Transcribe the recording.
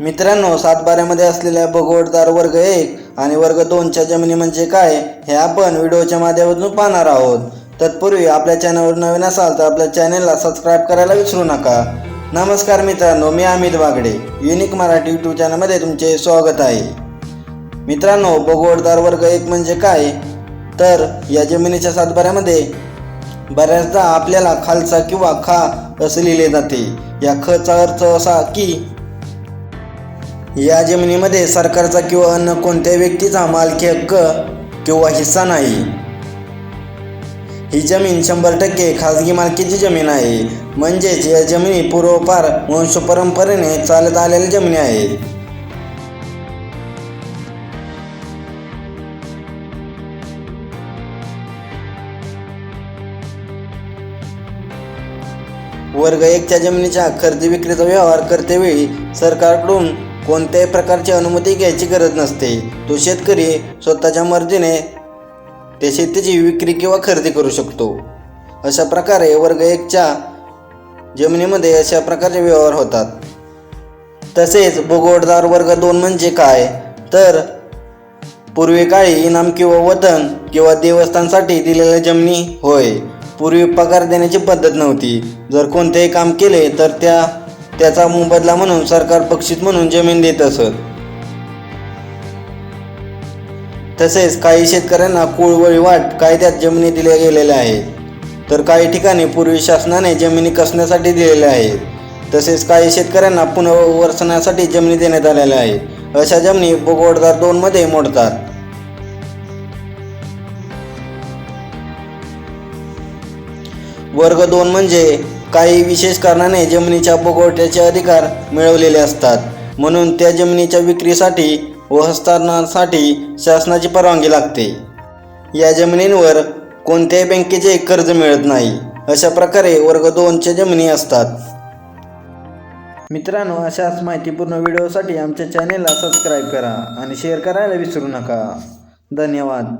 मित्रांनो सातबाऱ्यामध्ये असलेल्या भगवतदार वर्ग एक आणि वर्ग दोनच्या जमिनी म्हणजे काय हे आपण व्हिडिओच्या माध्यमातून पाहणार आहोत. तत्पूर्वी आपल्या चॅनलवर नवीन असाल तर आपल्या चॅनलला सबस्क्राईब करायला विसरू नका. नमस्कार मित्रांनो मी अमित बागडे युनिक मराठी यूट्यूब चॅनलमध्ये तुमचे स्वागत आहे. मित्रांनो भगवतदार वर्ग एक म्हणजे काय? तर या जमिनीच्या सातबाऱ्यामध्ये बऱ्याचदा आपल्याला खालचा किंवा खा असं लिहिले जाते. या खचा अर्थ असा की या जमिनीमध्ये सरकारचा किंवा अन्य कोणत्या व्यक्तीचा मालकी हक्क किंवा हिस्सा नाही. ही जमीन शंभर टक्के खाजगी मालकीची जमीन आहे. म्हणजेच या जमिनी पूर्वपार वंशपरंपरेने चालत आलेल्या जमिनी आहेत वर्ग एकच्या जमिनीच्या खरेदी विक्रीचा व्यवहार करतेवेळी सरकारकडून कोणत्याही प्रकारची अनुमती घ्यायची गरज नसते. तो शेतकरी स्वतःच्या मर्जीने ते शेतीची विक्री किंवा खरेदी करू शकतो. अशा प्रकारे वर्ग एकच्या जमिनीमध्ये अशा प्रकारचे व्यवहार होतात. तसेच भोगवटदार वर्ग दोन म्हणजे काय? तर पूर्वीकाळी इनाम किंवा वतन किंवा देवस्थानसाठी दिलेल्या जमिनी होय. पूर्वी पगार देण्याची पद्धत नव्हती. जर कोणतेही काम केले तर त्या त्याचा मोबदला म्हणून सरकार बक्षीस म्हणून जमीन देत असत. तसेच काही शेतकऱ्यांना कुळवळी वाट कायद्यात जमिनी दिल्या गेलेल्या आहेत. तर काही ठिकाणी पूर्वी शासनाने जमिनी कसण्यासाठी दिलेल्या आहेत. तसेच काही शेतकऱ्यांना पुनर्वसनासाठी जमिनी देण्यात आलेल्या आहेत. अशा जमिनी भोगवटदार दोनमध्ये मोडतात. वर्ग दोन म्हणजे काही विशेष कारणाने जमिनीच्या भोगवट्याचे अधिकार मिळवलेले असतात. म्हणून त्या जमिनीच्या विक्रीसाठी व हस्तांतरणासाठी शासनाची परवानगी लागते. या जमिनींवर कोणत्याही बँकेचे कर्ज मिळत नाही अशा प्रकारे वर्ग दोनच्या जमिनी असतात. मित्रांनो अशाच माहितीपूर्ण व्हिडिओसाठी आमच्या चॅनेलला सबस्क्राईब करा आणि शेअर करायला विसरू नका. धन्यवाद.